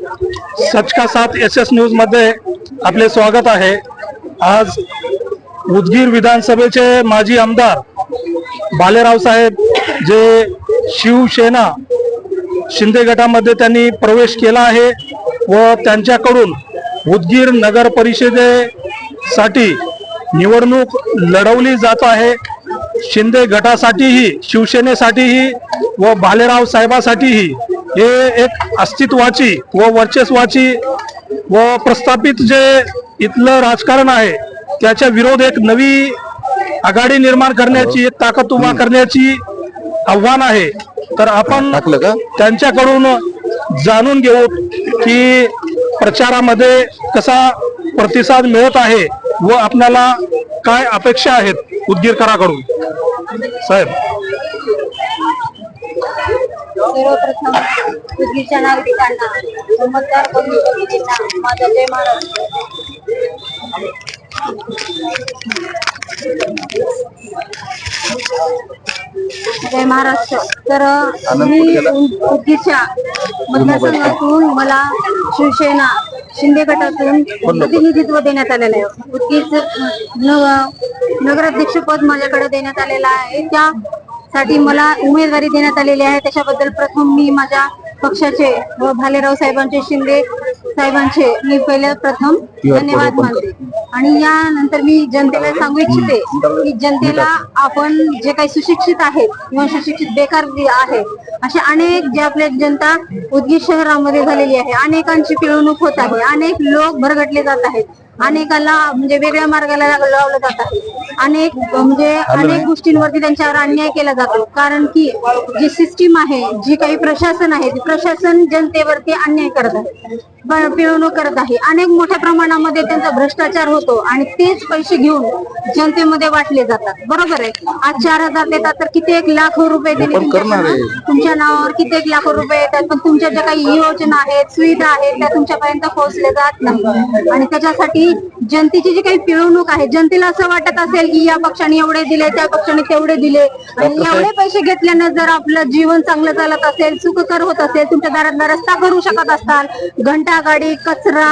सच का साथ S S न्यूजमध्ये आपले स्वागत आहे. आज उदगीर विधानसभेचे माजी आमदार बालेराव साहेब जे शिवसेना शिंदे गटामध्ये त्यांनी प्रवेश केला आहे व त्यांच्याकडून उदगीर नगर परिषदेसाठी निवडणूक लढवली जात आहे. शिंदे गटासाठीही शिवसेनेसाठीही व भालेराव साहेबासाठीही हे एक अस्तित्वाची व वर्चस्वाची व प्रस्थापित जे इथलं राजकारण आहे त्याच्या विरोध एक नवी आघाडी निर्माण करण्याची एक ताकद उभा करण्याची आव्हान आहे. तर आपण? त्यांच्याकडून जाणून घेऊ की प्रचारामध्ये कसा प्रतिसाद मिळत आहे व आपल्याला काय अपेक्षा आहेत उदगीरकराकडून. साहेब. सर्वप्रथम उदगीरच्या नागरिकांना मतदार बंधूंना माझा जय महाराष्ट्र जय महाराष्ट्र तर मी उदगीरच्या मतदारसंघातून मला शिवसेना शिंदे गटातून प्रतिनिधित्व देण्यात आलेलं आहे. उदगीरचं नव नगराध्यक्ष पद माझ्याकडे देण्यात आलेलं आहे. त्यासाठी मला उमेदवारी देण्यात आलेली आहे. त्याच्याबद्दल प्रथम मी माझ्या पक्षाचे व भालेराव साहेबांचे शिंदे साहेबांचे मी पहिले प्रथम धन्यवाद मानते. आणि यानंतर मी जनतेला सांगू इच्छिते की जनतेला आपण जे काही सुशिक्षित आहेत किंवा सुशिक्षित बेकार जे आहेत असे अनेक जे आपले जनता उदगीर शहरामध्ये झालेली आहे अनेकांची पिळवणूक होत आहे अनेक लोक भरगटले जात आहेत. अनेकाला म्हणजे वेगळ्या मार्गाला लावलं जात. आहे अनेक म्हणजे अनेक गोष्टींवरती त्यांच्यावर अन्याय केला जातो. कारण की जी सिस्टीम आहे जी काही प्रशासन आहे ते प्रशासन जनतेवरती अन्याय करत आहे. पिळवणूक करत आहे. अनेक मोठ्या प्रमाणामध्ये त्यांचा भ्रष्टाचार होतो आणि तेच पैसे घेऊन जनतेमध्ये वाटले जातात. बरोबर आहे? आज चार हजार देतात तर किती एक लाख रुपये तुमच्या नावावर किती एक लाख रुपये येतात पण तुमच्या ज्या काही योजना आहेत सुविधा आहेत त्या तुमच्यापर्यंत पोहोचल्या जात नाही. आणि त्याच्यासाठी you. जनतेची जी काही पिळवणूक आहे जनतेला असं वाटत असेल की या पक्षाने एवढे दिले त्या पक्षाने तेवढे दिले. आणि एवढे पैसे घेतल्यानं जर आपलं जीवन चांगलं चालत असेल सुखकर होत असेल तुमच्या दारात रस्ता करू शकत असताल घंटा गाडी कचरा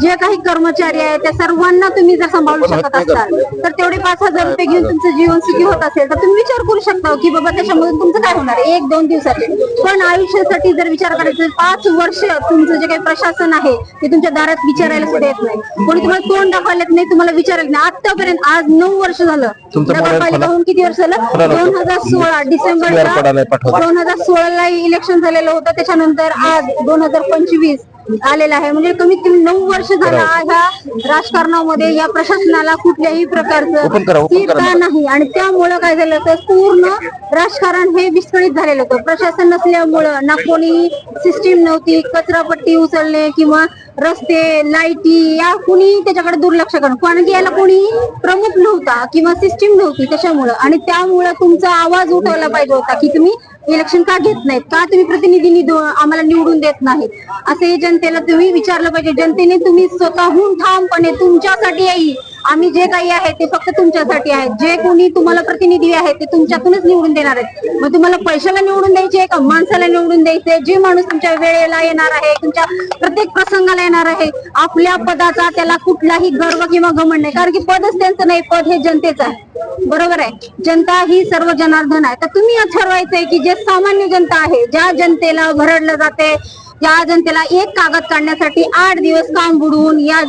जे काही कर्मचारी आहेत त्या सर्वांना तुम्ही जर सांभाळू शकत असाल तर तेवढे पाच हजार रुपये घेऊन तुमचं जीवन सुखी होत असेल तर तुम्ही विचार करू शकता की बाबा त्याच्यामधून तुमचं काय होणार आहे? एक दोन दिवसाचे. पण आयुष्यासाठी जर विचार करायचा असेल, पाच वर्ष तुमचं जे काही प्रशासन आहे ते तुमच्या दारात विचारायला सुद्धा येत नाही. कोणी तुम्हाला तोंड येत नाही तुम्हाला विचारायला नाही? आतापर्यंत आज नऊ वर्ष झालं. तुमचा नगरपालिका. होऊन किती वर्ष झालं? दोन हजार सोळा पडायला डिसेंबर पाठवा. दोन हजार सोळा ला इलेक्शन झालेलं होतं. त्याच्यानंतर आज दोन हजार पंचवीस आलेलं आहे. म्हणजे कमीत कमी नऊ वर्ष झालं ह्या राजकारणामध्ये या प्रशासनाला कुठल्याही Open करा, प्रकारचं open करा स्थिरता नाही. आणि त्यामुळं काय झालं तर पूर्ण राजकारण हे विस्कळीत झालेलं होतं. प्रशासन नसल्यामुळं ना कोणी सिस्टीम नव्हती. कचरापट्टी उचलणे किंवा रस्ते लाईटी या कुणी त्याच्याकडे दुर्लक्ष करणं. कारण की याला कोणी प्रमुख नव्हता किंवा सिस्टीम नव्हती त्याच्यामुळं. आणि त्यामुळं तुमचा आवाज उठवला पाहिजे होता की तुम्ही इलेक्शन का घेत नाहीत? का तुम्ही प्रतिनिधींनी आम्हाला निवडून देत नाहीत? असे जनतेला तुम्ही विचारलं पाहिजे. जनतेने तुम्ही स्वतःहून ठामपणे तुमच्यासाठी येईल आम्ही जे काही आहे ते फक्त तुमच्यासाठी आहे. जे कोणी तुम्हाला प्रतिनिधी आहे ते तुमच्यातूनच निवडून देणार आहेत. मग तुम्हाला पैशाला निवडून द्यायचे का माणसाला निवडून द्यायचे? जे माणूस तुमच्या वेळेला येणार आहे तुमच्या प्रत्येक प्रसंगाला येणार आहे आपल्या पदाचा त्याला कुठलाही गर्व किंवा घमंड नाही. कारण की पदच त्यांचं नाही पद हे जनतेचं आहे. बरोबर आहे? जनता ही सर्व जनार्दन आहे. तर तुम्ही ठरवायचंय की जे सामान्य जनता आहे ज्या जनतेला भरडलं जाते या जनतेला एक कागद काढण्यासाठी आठ दिवस काम बुडवून या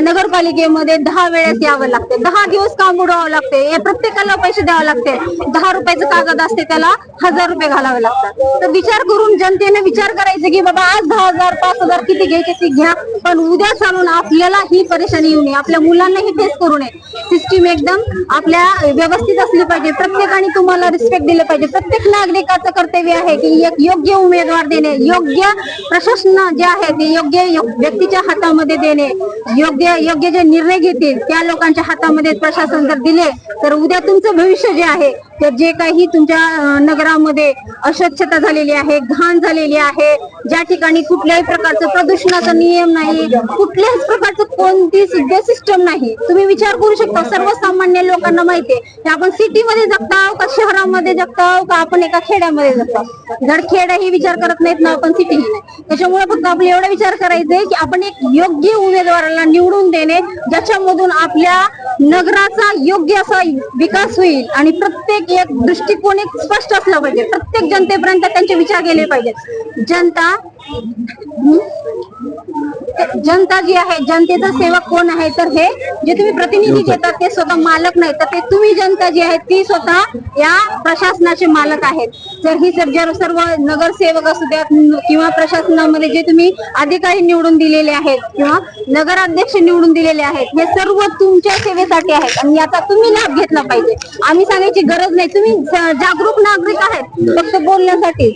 नगरपालिकेमध्ये दहा वेळेस यावं लागते. दहा दिवस काम बुडवावं लागते. या प्रत्येकाला पैसे द्यावे लागते. दहा रुपयाचं कागद असते त्याला हजार रुपये घालावे लागतात. तर विचार करून जनतेने विचार करायचे की बाबा आज दहा हजार पाच हजार किती घ्यायचे ते घ्या. पण उद्या चालून आपल्याला ही परेशानी येऊ नये. आपल्या मुलांना ही फेस करू नये. सिस्टीम एकदम आपल्या व्यवस्थित असली पाहिजे. प्रत्येकाने तुम्हाला रिस्पेक्ट दिले पाहिजे. प्रत्येक नागरिकाचं कर्तव्य आहे की एक योग्य उमेदवार देणे योग्य प्रशासन जे आहे ते योग्य व्यक्तीच्या हातामध्ये देणे योग्य योग्य जे निर्णय घेतील त्या लोकांच्या हातामध्ये प्रशासन जर दिले तर उद्या तुमचं भविष्य जे आहे तर जे काही तुमच्या नगरामध्ये अस्वच्छता झालेली आहे घाण झालेली आहे ज्या ठिकाणी कुठल्याही प्रकारचं प्रदूषणाचा नियम नाही कुठल्याच प्रकारचं कोणती सुद्धा सिस्टम नाही. तुम्ही विचार करू शकता सर्वसामान्य लोकांना माहितीये की आपण सिटीमध्ये जगताव का शहरामध्ये जगताव का आपण एका खेड्यामध्ये जगताव जर खेडही विचार करत नाहीत ना आपण सिटी नाही. त्याच्यामुळे फक्त आपले एवढा विचार करायचे की आपण एक योग्य उमेदवाराला निवडून देणे ज्याच्यामधून आपल्या नगराचा योग्य असा विकास होईल आणि प्रत्येक एक दृष्टिकोन एक स्पष्ट असला पाहिजे. प्रत्येक जनतेपर्यंत त्यांचे विचार गेले पाहिजेत. जनता जनता जी आहे जनतेचा सेवक कोण आहे? तर हे जे तुम्ही प्रतिनिधी देतात ते स्वतः मालक नाही तर ते तुम्ही जनता जी आहे ती स्वतः या प्रशासनाचे मालक आहेत. तर ही जर सर्व नगरसेवक असू द्यात किंवा प्रशासनामध्ये जे तुम्ही अधिकारी निवडून दिलेले आहेत किंवा नगराध्यक्ष निवडून दिलेले आहेत हे सर्व तुमच्या सेवेसाठी आहेत आणि याचा तुम्ही लाभ घेतला पाहिजे. आम्ही सांगायची गरज नाही. तुम्ही जागरूक नागरिक आहेत फक्त बोलण्यासाठी.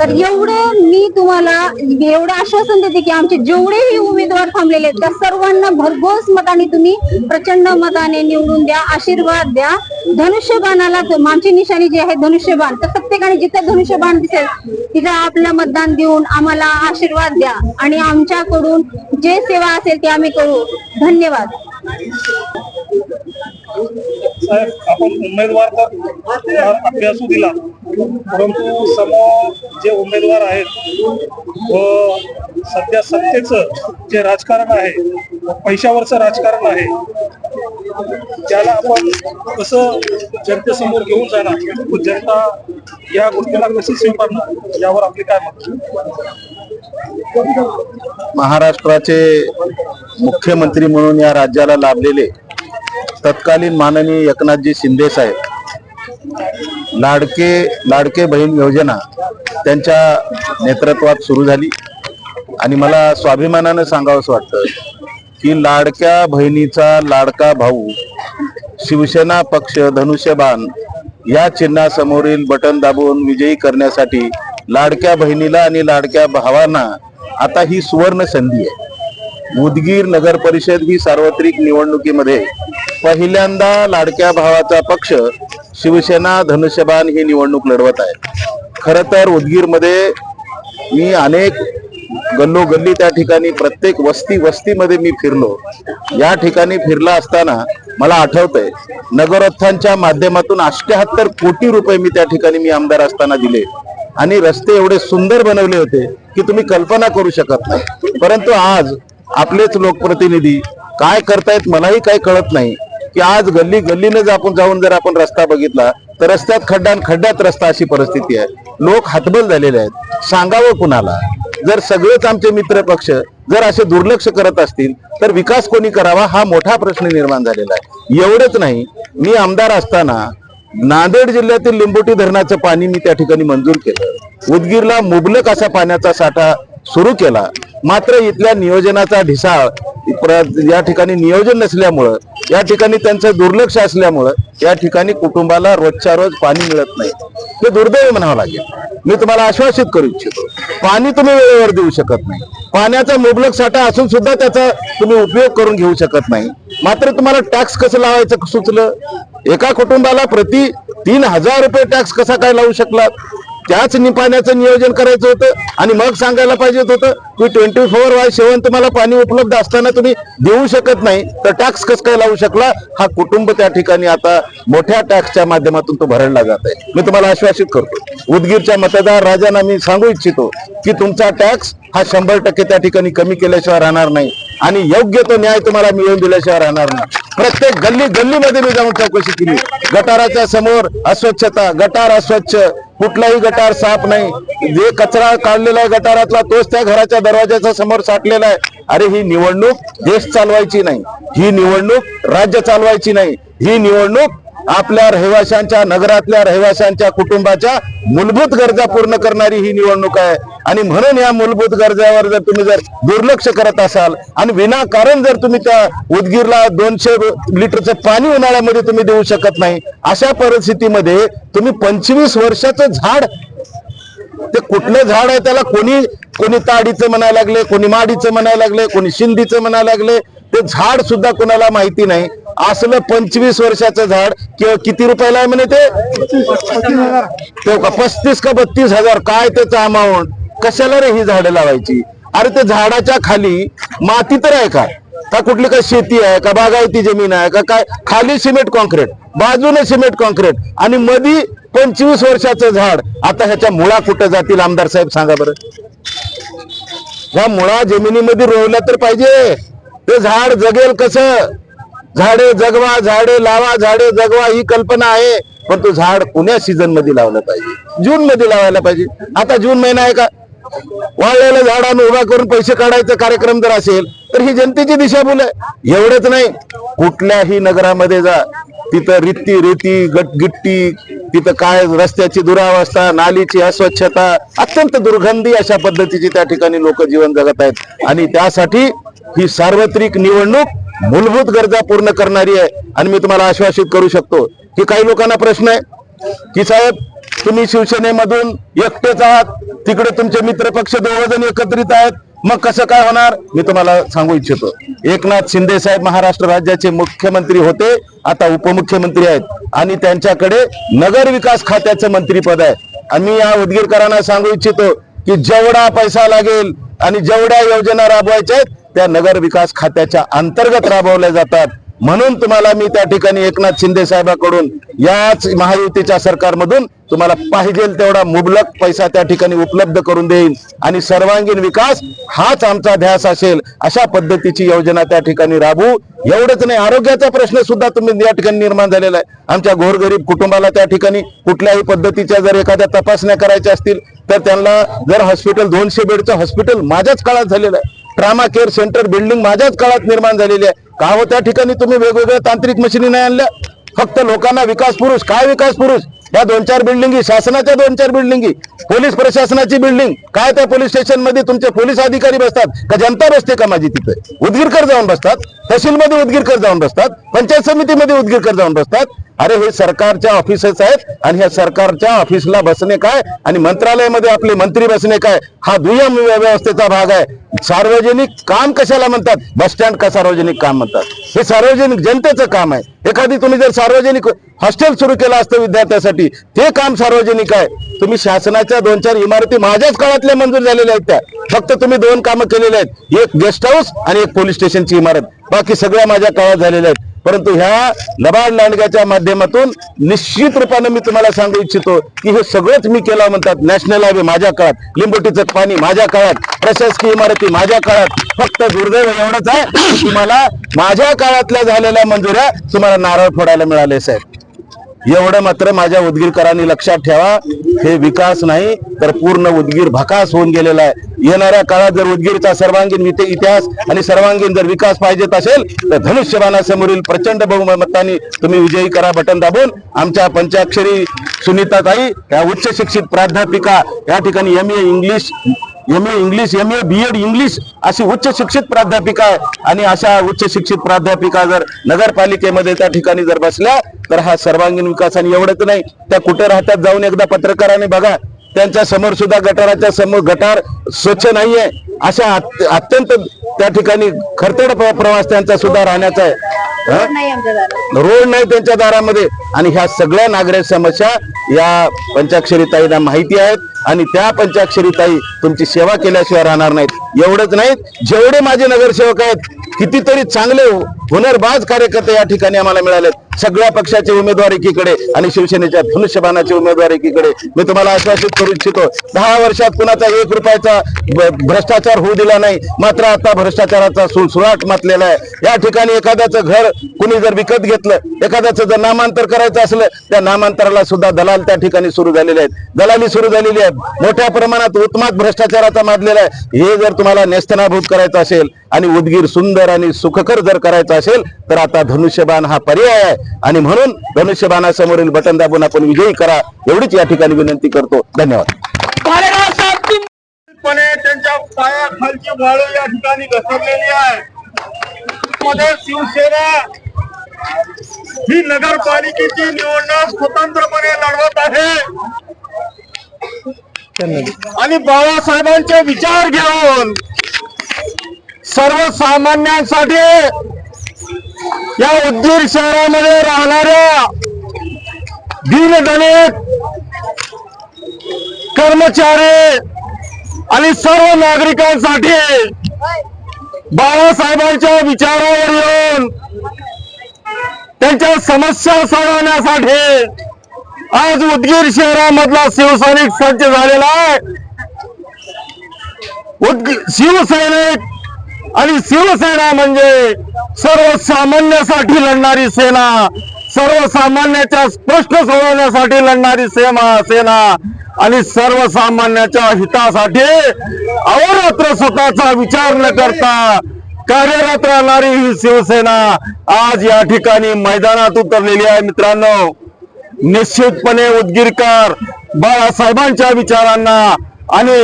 तर एवढं मी तुम्हाला एवढं आश्वासन देते की आमचे जेवढेही उमेदवार थांबलेले आहेत त्या सर्वांना भरघोस मताने तुम्ही प्रचंड मताने निवडून द्या आशीर्वाद द्या. धनुष्यबाणाला तर आमची निशाणी जी आहे धनुष्यबाण. तर प्रत्येकाने जिथे धनुष्यबाण दिसेल तिथं आपलं मतदान देऊन आम्हाला आशीर्वाद द्या. आणि आमच्याकडून जे सेवा असेल ते आम्ही करू. धन्यवाद. साहेब आपण उमेदवार तर अभ्यासू दिला. परंतु समोर जे उमेदवार आहेत व सध्या सत्तेचं जे राजकारण आहे पैशावरचं राजकारण आहे त्याला आपण कसं जनतेसमोर घेऊन जाणार जनता या गोष्टीला कशी स्वीकारणार यावर आपली काय मत? महाराष्ट्राचे मुख्यमंत्री म्हणून या राज्याला लाभलेले तत्कालीन माननीय एकनाथजी शिंदे साहेब लाडके लाडके बहीण योजना त्यांच्या नेतृत्वात सुरू झाली. आणि मला स्वाभिमानानं सांगावंसं वाटतं की लाडक्या बहिणीचा लाडका भाऊ शिवसेना पक्ष धनुष्यबाण या चिन्हासमोरील बटन दाबून विजयी करण्यासाठी लाडक्या बहिणीला आणि लाडक्या भावांना आता ही सुवर्ण संधी आहे. उदगीर नगर परिषद ही सार्वत्रिक निवडणुकीमध्ये पहिल्यांदा लाडक्या भावाचा पक्ष शिवसेना धनुष्यबाण ही निवडणूक लढवत आहे. खरं तर उदगीरमध्ये मी अनेक गल्लोगल्ली त्या ठिकाणी प्रत्येक वस्ती वस्तीमध्ये मी फिरलो. या ठिकाणी फिरला असताना मला आठवतंय नगरोत्थांच्या माध्यमातून अष्ट्याहत्तर कोटी रुपये मी त्या ठिकाणी मी आमदार असताना दिले. आणि रस्ते एवढे सुंदर बनवले होते की तुम्ही कल्पना करू शकत नाही. परंतु आज आपलेच लोकप्रतिनिधी काय करतायत मलाही काही कळत नाही. की आज गल्ली गल्लीनं जर आपण जाऊन जर आपण रस्ता बघितला तर रस्त्यात खड्डा आणि खड्ड्यात रस्ता अशी परिस्थिती आहे. लोक हातबल झालेले आहेत. सांगावं कुणाला? जर सगळेच आमचे मित्र पक्ष जर असे दुर्लक्ष करत असतील तर विकास कोणी करावा हा मोठा प्रश्न निर्माण झालेला आहे. एवढंच नाही मी आमदार असताना नांदेड जिल्ह्यातील लिंबोटी धरणाचं पाणी मी त्या ठिकाणी मंजूर केलं. उदगीरला मुबलक असा पाण्याचा साठा सुरू केला. मात्र इथल्या नियोजनाचा ढिसाळ या ठिकाणी नियोजन नसल्यामुळं या ठिकाणी त्यांचं दुर्लक्ष असल्यामुळं या ठिकाणी कुटुंबाला रोजच्या रोज पाणी मिळत नाही. हे दुर्दैव म्हणावं लागेल. मी तुम्हाला आश्वासित करू इच्छितो पाणी तुम्ही वेळेवर देऊ शकत नाही. पाण्याचा मुबलक साठा असून सुद्धा त्याचा तुम्ही उपयोग करून घेऊ शकत नाही. मात्र तुम्हाला टॅक्स कसं लावायचं सुचलं? एका कुटुंबाला प्रति तीन हजार रुपये टॅक्स कसा काय लावू शकला त्याच नि- पाण्याचं नियोजन करायचं होतं आणि मग सांगायला पाहिजे होतं की ट्वेंटी फोर बाय सेवन तुम्हाला पाणी उपलब्ध असताना तुम्ही देऊ शकत नाही तर टॅक्स कस काय लावू शकला? हा कुटुंब त्या ठिकाणी आता मोठ्या टॅक्सच्या माध्यमातून तो भरडला जात आहे. मी तुम्हाला आश्वासित करतो उदगीरच्या मतदार राजांना मी सांगू इच्छितो की तुमचा टॅक्स हा शंभर टक्के त्या ठिकाणी कमी केल्याशिवाय राहणार नाही. आणि योग्य तो न्याय तुम्हाला मिळवून दिल्याशिवाय राहणार नाही. प्रत्येक गल्ली गल्लीमध्ये मी जाऊन चौकशी केली. गटाराच्या समोर अस्वच्छता गटार अस्वच्छ कुठलाही गटार साफ नाही. जे कचरा काढलेला आहे गटारातला तोच त्या घराच्या दरवाजाच्या समोर साठलेला आहे. अरे ही निवडणूक देश चालवायची नाही. ही निवडणूक राज्य चालवायची नाही. ही निवडणूक आपल्या रहिवाशांच्या नगरातल्या रहिवाशांच्या कुटुंबाच्या मूलभूत गरजा पूर्ण करणारी ही निवडणूक आहे. आणि म्हणून या मूलभूत गरजावर जर तुम्ही जर दुर्लक्ष करत असाल आणि विनाकारण जर तुम्ही त्या उदगीरला दोनशे लिटरचं पाणी उन्हाळ्यामध्ये तुम्ही देऊ शकत नाही अशा परिस्थितीमध्ये तुम्ही पंचवीस वर्षाचं झाड ते कुठलं झाड आहे त्याला कोणी कोणी ताडीचं म्हणायला लागले कोणी माडीचं म्हणायला लागले कोणी शिंदीचं म्हणायला लागले ते झाड सुद्धा कोणाला माहिती नाही. असलं पंचवीस वर्षाचं झाड किंवा किती रुपयाला आहे म्हणे ते? का पस्तीस का बत्तीस हजार. काय त्याचं अमाऊंट कशाला रे ही झाडं लावायची? अरे ते झाडाच्या खाली माती तर आहे का? का कुठली काय शेती आहे? का बागायती जमीन आहे? का काय? खाली सिमेंट कॉन्क्रीट. बाजूने सिमेंट कॉन्क्रीट. आणि मधी पंचवीस वर्षाचं झाड. आता ह्याच्या मुळा कुठं जातील? आमदार साहेब सांगा बरं. ह्या मुळा जमिनीमध्ये रोवल्या तर पाहिजे. ते झाड जगेल कसं? झाडे जगवा झाडे लावा झाडे जगवा ही कल्पना आहे. पण तो झाड पुण्या सीझनमध्ये लावलं पाहिजे. जून मध्ये लावायला पाहिजे. आता जून महिना आहे का? वाळलेलं झाडानं उभा करून पैसे काढायचा कार्यक्रम जर असेल तर ही जनतेची दिशाभूल आहे. एवढंच नाही. कुठल्याही नगरामध्ये जा. तिथं रित्ती रेती गट गिट्टी तिथं काय रस्त्याची दुरावस्था नालीची अस्वच्छता अत्यंत दुर्गंधी अशा पद्धतीची त्या ठिकाणी लोक जीवन जगत आहेत. आणि त्यासाठी ही सार्वत्रिक निवडणूक मूलभूत गरजा पूर्ण करणारी आहे. आणि मी तुम्हाला आश्वासित करू शकतो की काही लोकांना प्रश्न आहे की साहेब तुम्ही शिवसेनेमधून एकटेच आहात तिकडे तुमचे मित्र पक्ष दोघ जण एकत्रित आहेत मग कसं काय होणार? मी तुम्हाला सांगू इच्छितो. एकनाथ शिंदे साहेब महाराष्ट्र राज्याचे मुख्यमंत्री होते आता उपमुख्यमंत्री आहेत. आणि त्यांच्याकडे नगर विकास खात्याचं मंत्रीपद आहे. आणि मी या उदगीरकरांना सांगू इच्छितो की जेवढा पैसा लागेल आणि जेवढ्या योजना राबवायच्या आहेत त्या नगर विकास खात्याच्या अंतर्गत राबवल्या जातात. म्हणून तुम्हाला मी त्या ठिकाणी एकनाथ शिंदे साहेबांकडून याच महायुतीच्या सरकारमधून तुम्हाला पाहिजे तेवढा मुबलक पैसा त्या ठिकाणी उपलब्ध करून देईन. आणि सर्वांगीण विकास हाच आमचा ध्यास असेल. अशा पद्धतीची योजना त्या ठिकाणी राबवू. एवढंच नाही आरोग्याचा प्रश्न सुद्धा तुम्ही या ठिकाणी निर्माण झालेला आहे. आमच्या घोरगरीब कुटुंबाला त्या ठिकाणी कुठल्याही पद्धतीच्या जर एखाद्या तपासण्या करायच्या असतील तर त्यांना जर हॉस्पिटल दोनशे बेडचं हॉस्पिटल माझ्याच काळात झालेलं आहे. ट्रामा केअर सेंटर बिल्डिंग माझ्याच काळात निर्माण झालेली आहे. का हो त्या ठिकाणी तुम्ही वेगवेगळ्या तांत्रिक मशिनी नाही आणल्या? फक्त लोकांना विकास पुरुष. काय विकास पुरुष? या दोन चार बिल्डिंगी शासनाच्या दोन चार बिल्डिंगी पोलीस प्रशासनाची बिल्डिंग काय त्या पोलीस स्टेशनमध्ये तुमचे पोलीस अधिकारी बसतात? का जनता बसते का माझी तिथे? उदगीरकर जाऊन बसतात. तहसीलमध्ये उदगीरकर जाऊन बसतात. पंचायत समितीमध्ये उदगीरकर जाऊन बसतात. अरे हे सरकारच्या ऑफिसेस आहेत आणि ह्या सरकारच्या ऑफिसला बसणे काय? आणि मंत्रालयामध्ये आपले मंत्री बसणे काय? हा दुय्यम व्यवस्थेचा भाग आहे. सार्वजनिक काम कशाला म्हणतात? बस स्टँड का सार्वजनिक काम म्हणतात? हे सार्वजनिक जनतेचं काम आहे. एखादी तुम्ही जर सार्वजनिक हॉस्टेल सुरू केलं असतं विद्यार्थ्यासाठी ते काम सार्वजनिक आहे. तुम्ही शासनाच्या दोन चार इमारती माझ्याच काळातल्या मंजूर झालेल्या आहेत त्या. फक्त तुम्ही दोन कामं केलेले आहेत. एक गेस्ट हाऊस आणि एक पोलीस स्टेशनची इमारत. बाकी सगळ्या माझ्या काळात झालेल्या आहेत. परंतु ह्या लबाड लांडग्याच्या माध्यमातून निश्चित रूपानं मी तुम्हाला सांगू इच्छितो की हे सगळंच मी केलं म्हणतात नॅशनल हायवे माझ्या काळात लिंबोटीचं पाणी माझ्या काळात प्रशासकीय इमारती माझ्या काळात फक्त दुर्दैव एवढंच आहे तुम्हाला माझ्या काळातल्या झालेल्या मंजुऱ्या तुम्हाला नारळ फोडायला मिळाले साहेब. एवढं मात्र माझ्या उदगीरकरांनी लक्षात ठेवा. हे विकास नाही तर पूर्ण उदगीर भकास होऊन गेलेला आहे. येणाऱ्या काळात जर उदगीरचा सर्वांगीण इतिहास आणि सर्वांगीण जर विकास पाहिजेत असेल तर धनुष्यबाणासमोरील प्रचंड बहुमतांनी तुम्ही विजयी करा बटन दाबून. आमच्या पंचाक्षरी सुनीताताई या उच्च शिक्षित प्राध्यापिका या ठिकाणी M A English M A English M A B Ed English अशी उच्च शिक्षित प्राध्यापिका आहे. आणि अशा उच्च शिक्षित प्राध्यापिका जर नगरपालिकेमध्ये त्या ठिकाणी जर बसल्या तर हा सर्वांगीण विकास आणि एवढंच नाही त्या कुठे राहतात जाऊन एकदा पत्रकाराने बघा. त्यांच्यासमोर सुद्धा गटाराच्या समोर गटार स्वच्छ नाहीये. अशा अत- अत्यंत त्या ठिकाणी खरतड प्र- प्रवास त्यांचा सुद्धा राहण्याचा आहे. रोड नाही त्यांच्या दारामध्ये. आणि ह्या सगळ्या नागरिक समस्या या पंचाक्षरी ताईंना माहिती आहेत. आणि त्या पंचाक्षरी ताई तुमची सेवा केल्याशिवाय राहणार नाहीत. एवढंच नाहीत जेवढे माझे नगरसेवक आहेत कितीतरी चांगले हुनरबाज कार्यकर्ते या ठिकाणी आम्हाला मिळालेत. सगळ्या पक्षाचे उमेदवार एकीकडे आणि शिवसेनेच्या धनुष्यबाणाचे उमेदवार एकीकडे. मी तुम्हाला आश्वासित करू इच्छितो दहा वर्षात कुणाचा एक रुपयाचा भ्रष्टाचार होऊ दिला नाही मात्र आता भ्रष्टाचाराचा सुळसुळाट मातलेला आहे. या ठिकाणी एखाद्याचं घर कुणी जर विकत घेतलं एखाद्याचं जर नामांतर करायचं असलं त्या नामांतराला सुद्धा दलाल त्या ठिकाणी सुरू झालेले आहेत. दलाली सुरू झालेली आहे मोठ्या प्रमाणात उत्मात भ्रष्टाचाराचा माजलेला आहे. हे जर तुम्हाला नेस्तनाभूत करायचं असेल आणि उदगीर सुंदर आणि सुखकर जर करायचं असेल तर आता धनुष्यबाण हा पर्याय आहे. आणि म्हणून धनुष्यबाणासमोरील बटन दाबून आपण विजयी करा एवढीच या ठिकाणी विनंती करतो. धन्यवाद. त्यांच्या पायाखालची वाळू या ठिकाणी घसरलेली आहे. मध्ये शिवसेना ही नगरपालिकेची निवडणूक स्वतंत्रपणे लढवत आहे. आणि बाबासाहेबांचे विचार घेऊन सर्वसामान्यांसाठी या उदगीर शहरामध्ये राहणाऱ्या दीनदलित कर्मचारी आणि सर्व नागरिकांसाठी बाळासाहेबांच्या विचारावर येऊन त्यांच्या समस्या सोडवण्यासाठी आज उदगीर शहरामधला शिवसैनिक सज्ज झालेला आहे. उदगी- शिवसैनिक आणि शिवसेना म्हणजे सर्वसामान्यासाठी लढणारी सेना सर्वसामान्याच्या स्पष्ट सोडवण्यासाठी लढणारी सेना सेना आणि सर्वसामान्याच्या हितासाठी अहोरात्र स्वतःचा विचार न करता कार्यरत राहणारी ही शिवसेना आज या ठिकाणी मैदानात उतरलेली आहे. मित्रांनो निश्चितपणे उदगीरकर बाळासाहेबांच्या विचारांना आणि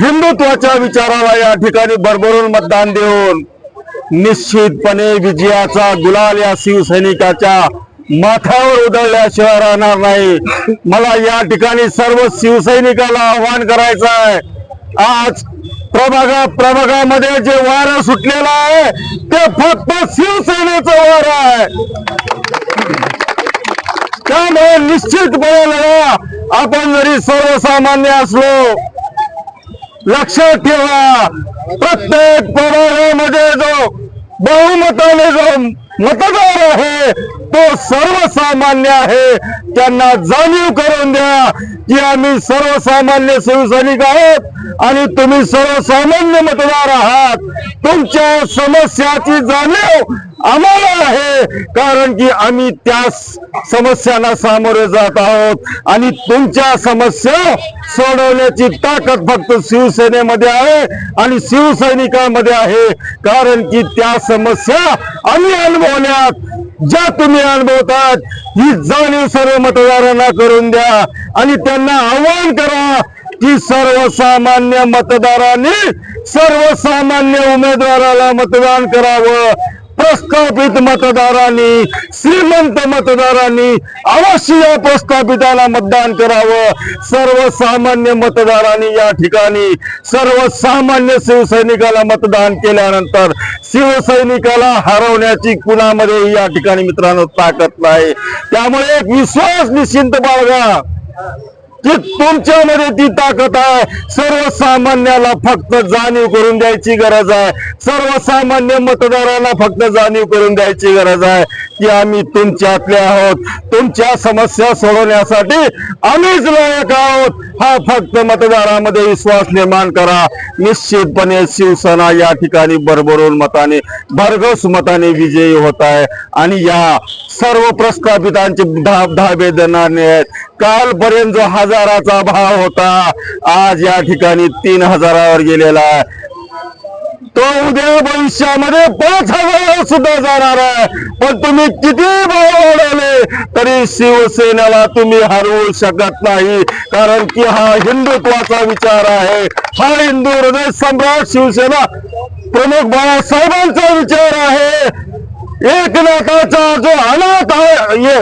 हिंदुत्वाच्या विचाराला या ठिकाणी भरभरून मतदान देऊन निश्चितपणे विजयाचा गुलाल या शिवसैनिकाच्या माथ्यावर उधळल्याशिवाय राहणार नाही. मला या ठिकाणी सर्व शिवसैनिकाला आव्हान करायचं आहे. आज प्रभागा प्रभागामध्ये जे वारं सुटलेलं आहे ते फक्त शिवसेनेचं वारं आहे. त्यामुळे निश्चितपणे लढा आपण जरी सर्वसामान्य असलो लक्षात ठेवा. प्रत्येक प्रभागामध्ये जो बहुमताने जो मतदार आहे तो सर्वसामान्य आहे. त्यांना जाणीव करून द्या की आम्ही सर्वसामान्य शिवसैनिक आहोत आणि तुम्ही सर्वसामान्य मतदार आहात. तुमच्या समस्याची जाणीव आम्हाला आहे कारण की आम्ही त्या समस्यांना सामोरे जात आहोत. आणि तुमच्या समस्या सोडवण्याची ताकद फक्त शिवसेनेमध्ये आहे आणि शिवसैनिकांमध्ये आहे. कारण की त्या समस्या आम्ही अनुभवण्यात ज्या तुम्ही अनुभवतात ही जाणीव सर्व मतदारांना करून द्या आणि त्यांना आवाहन करा की सर्वसामान्य मतदारांनी सर्वसामान्य उमेदवाराला मतदान करावं. प्रस्थापित मतदारांनी श्रीमंत मतदारांनी अवश्य या प्रस्थापिताला मतदान करावं. सर्वसामान्य मतदारांनी या ठिकाणी सर्वसामान्य शिवसैनिकाला मतदान केल्यानंतर शिवसैनिकाला हरवण्याची कुणामध्ये या ठिकाणी मित्रांनो ताकद नाही. त्यामुळे एक विश्वास निश्चिंत बाळगा. की तुमच्यामध्ये ती ताकद आहे सर्वसामान्याला फक्त जाणीव करून द्यायची गरज आहे. सर्वसामान्य मतदारांना फक्त जाणीव करून द्यायची गरज आहे की आम्ही तुमच्यातले आहोत. तुमच्या समस्या सोडवण्यासाठी आम्हीच लायक आहोत. हा फक्त मतदारामध्ये विश्वास निर्माण करा. निश्चितपणे शिवसेना या ठिकाणी भरभरून मताने भरघोस मताने विजयी होत आहे. आणि या सर्व प्रस्थापितांचे धाब धाबे देणार आहेत. कालपर्यंत जो हजाराचा भाव होता आज या ठिकाणी तीन हजारावर गेलेला आहे. तो उद्या भविष्यामध्ये पाच हजार सुद्धा जाणार आहे. पण तुम्ही किती भाव वाढवले तरी शिवसेनेला तुम्ही हरवू शकत नाही. कारण की हा हिंदुत्वाचा विचार आहे. हा हिंदू हृदय सम्राट शिवसेना प्रमुख बाळासाहेबांचा विचार आहे. एकनाथाचा जो अनाथ आहे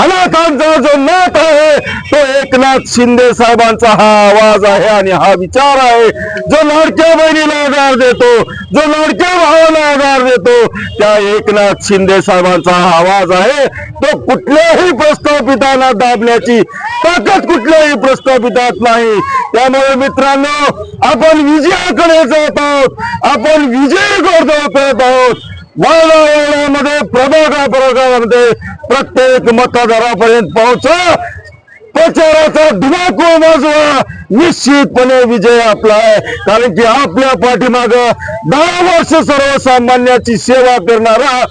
अनाथांचा जो नाथ आहे तो एकनाथ शिंदे साहेबांचा हा आवाज आहे आणि हा विचार आहे. जो लाडक्या बहिणीला आधार देतो जो लाडक्या भावाला आधार देतो त्या एकनाथ शिंदे साहेबांचा हा आवाज आहे. तो कुठल्याही प्रस्थापितांना दाबण्याची ताकद कुठल्याही प्रस्थापितात नाही. त्यामुळे मित्रांनो आपण विजयाकडे जात आहोत. आपण विजय करतो करत आहोत. वाडा प्रभागा प्रभागामध्ये प्रत्येक मतदारापर्यंत पोहोचा. प्रचाराचा धुमाकूळ वाजवा. निश्चितपणे विजय आपला आहे. कारण की आपल्या पाठीमाग दहा वर्ष सर्वसामान्याची सेवा करणारा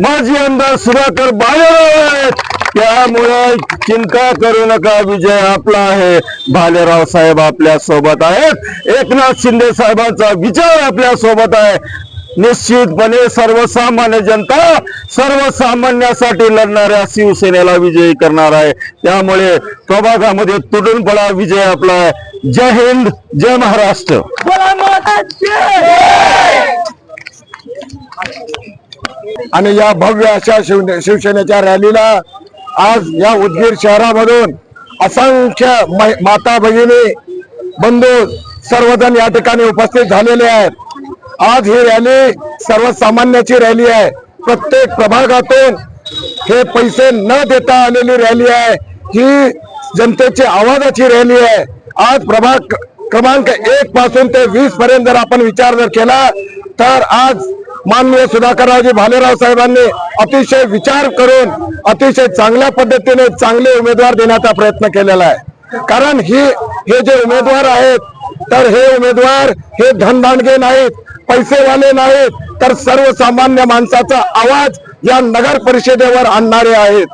माजी आमदार सुधाकर भालेराव आहेत. त्यामुळे चिंता करू नका. विजय आपला आहे. भालेराव साहेब आपल्यासोबत आहेत. एकनाथ शिंदे साहेबांचा विचार आपल्यासोबत आहे. निश्चितपणे सर्वसामान्य जनता सर्वसामान्यासाठी लढणाऱ्या शिवसेनेला विजयी करणार आहे. त्यामुळे प्रभागामध्ये तुटून पडा विजय आपला. आहे जय हिंद जय महाराष्ट्र. आणि या भव्य अशा शिव शिवसेनेच्या रॅलीला आज या उदगीर शहरामधून असंख्य माता भगिनी बंधू सर्वजण या ठिकाणी उपस्थित झालेले आहेत. आज ही रॅली सर्वसामान्याची रॅली आहे. प्रत्येक प्रभागातून हे पैसे न देता आलेली रॅली आहे. ही जनतेची आवाजाची रॅली आहे. आज प्रभाग क्रमांक एक पासून ते वीस पर्यंत जर आपण विचार जर केला तर आज माननीय सुधाकररावजी भालेराव साहेबांनी अतिशय विचार करून अतिशय चांगल्या पद्धतीने चांगले उमेदवार देण्याचा प्रयत्न केलेला आहे. कारण ही हे जे उमेदवार आहेत तर हे उमेदवार हे धनदांडगे नाहीत. पैसेवाले नाहीत तर सर्वसामान्य माणसाचा आवाज या नगर परिषदेवर आणणारे आहेत.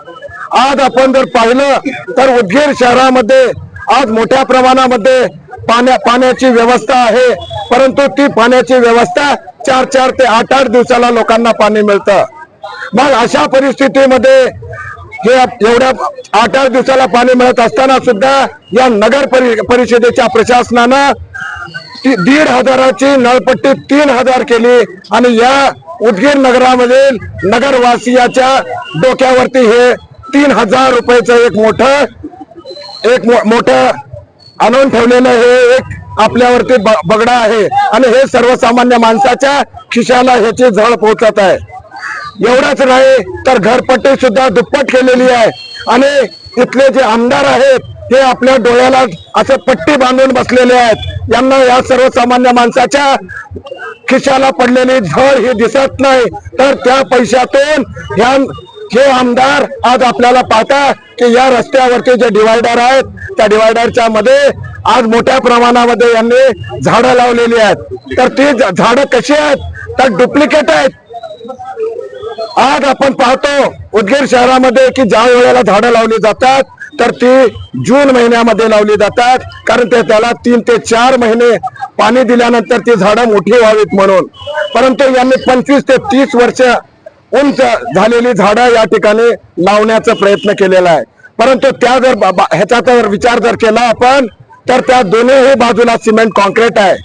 आज आपण जर पाहिलं तर उदगीर शहरामध्ये आज मोठ्या प्रमाणामध्ये पाण्या पाण्याची व्यवस्था आहे. परंतु ती पाण्याची व्यवस्था चार चार ते आठ आठ दिवसाला लोकांना पाणी मिळतं. मग अशा परिस्थितीमध्ये हे एवढ्या आठ आठ दिवसाला पाणी मिळत असताना सुद्धा या नगर परिषदेच्या प्रशासनानं दीड हजाराची नळपट्टी तीन हजार केली आणि या उदगीर नगरामधील नगरवासियाच्या डोक्यावरती हे तीन हजार रुपयाचं एक मोठं एक मो- मोठं आणून ठेवलेलं हे एक आपल्यावरती ब- बगडा आहे. आणि हे सर्वसामान्य माणसाच्या खिशाला ह्याची झळ पोहोचत आहे. एवढंच नाही तर घरपट्टी सुद्धा दुप्पट केलेली आहे. आणि इथले जे आमदार आहेत हे आपल्या डोळ्याला असं पट्टी बांधून बसलेले आहेत. यांना या सर्वसामान्य माणसाच्या खिशाला पडलेली झळ ही दिसत नाही. तर त्या पैशातून ह्या हे आमदार आज आपल्याला पाहता की या रस्त्यावरती जे डिवायडर आहेत त्या डिवायडरच्या मध्ये आज मोठ्या प्रमाणामध्ये यांनी झाडं लावलेली आहेत. तर ती झाडं कशी आहेत? तर डुप्लिकेट आहेत. आज आपण पाहतो उदगीर शहरामध्ये की ज्या वेळेला झाडं लावली जातात तर ती जून महिन्यामध्ये लावली जातात. कारण ते त्याला तीन ते चार महिने पाणी दिल्यानंतर ती झाडं मोठी व्हावीत म्हणून. परंतु यांनी पंचवीस ते तीस वर्ष उंच झालेली झाडं या ठिकाणी लावण्याचा प्रयत्न केलेला आहे. परंतु त्या जर बा- बा- ह्याचा जर विचार जर केला आपण तर त्या दोन्ही बाजूला सिमेंट कॉन्क्रीट आहे.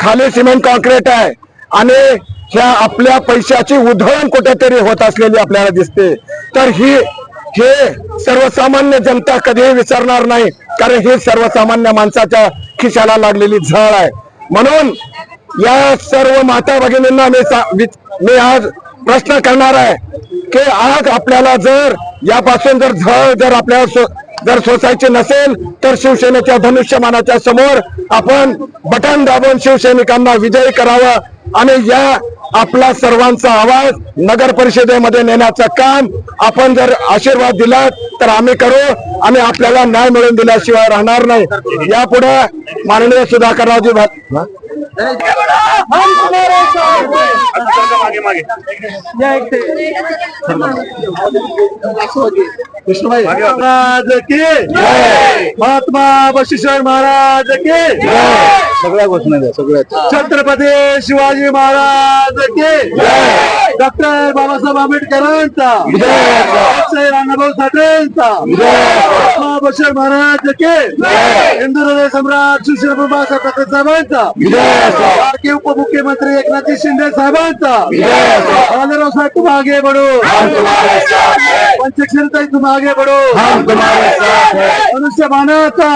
खाली सिमेंट कॉन्क्रीट आहे. आणि ह्या आपल्या पैशाची उधळण कुठेतरी होत असलेली आपल्याला दिसते. तर ही हे सर्वसामान्य जनता कधीही विसरणार नाही कारण ही सर्वसामान्य माणसाच्या खिशाला लागलेली झळ आहे. म्हणून या सर्व माता भगिनींना मी मी आज प्रश्न करणार आहे की आज आपल्याला जर यापासून जर झळ जर आपल्या जर सोसायची नसेल तर शिवसेनेच्या धनुष्यमानाच्या समोर आपण बटन दाबून शिवसैनिकांना विजयी करावं. आणि या आपला सर्वांचा आवाज नगर परिषदेमध्ये नेण्याचं काम आपण जर आशीर्वाद दिलात तर आम्ही करू. आणि आपल्याला न्याय मिळवून दिल्याशिवाय राहणार नाही. यापुढे माननीय सुधाकररावजी भा- महाराज की महात्मा बशिष्ठ महाराज की सगळ्या घोषणा द्या सगळ्या छत्रपती शिवाजी महाराज की डॉक्टर बाबासाहेब आंबेडकरांचा डॉक्टर अण्णाभाऊ साठेंचा महात्मा बशीर महाराज के हिंदू हृदय सम्राट सुशील बाबासाहेब ठाकरे साहेबांचा लाडके उपमुख्यमंत्री एकनाथ शिंदे साहेबांचा. बालाराव साहेब तुम आगे बढ़ो. पंचक्षरताई तुम आगे बढ़ो. मनुष्य मानवता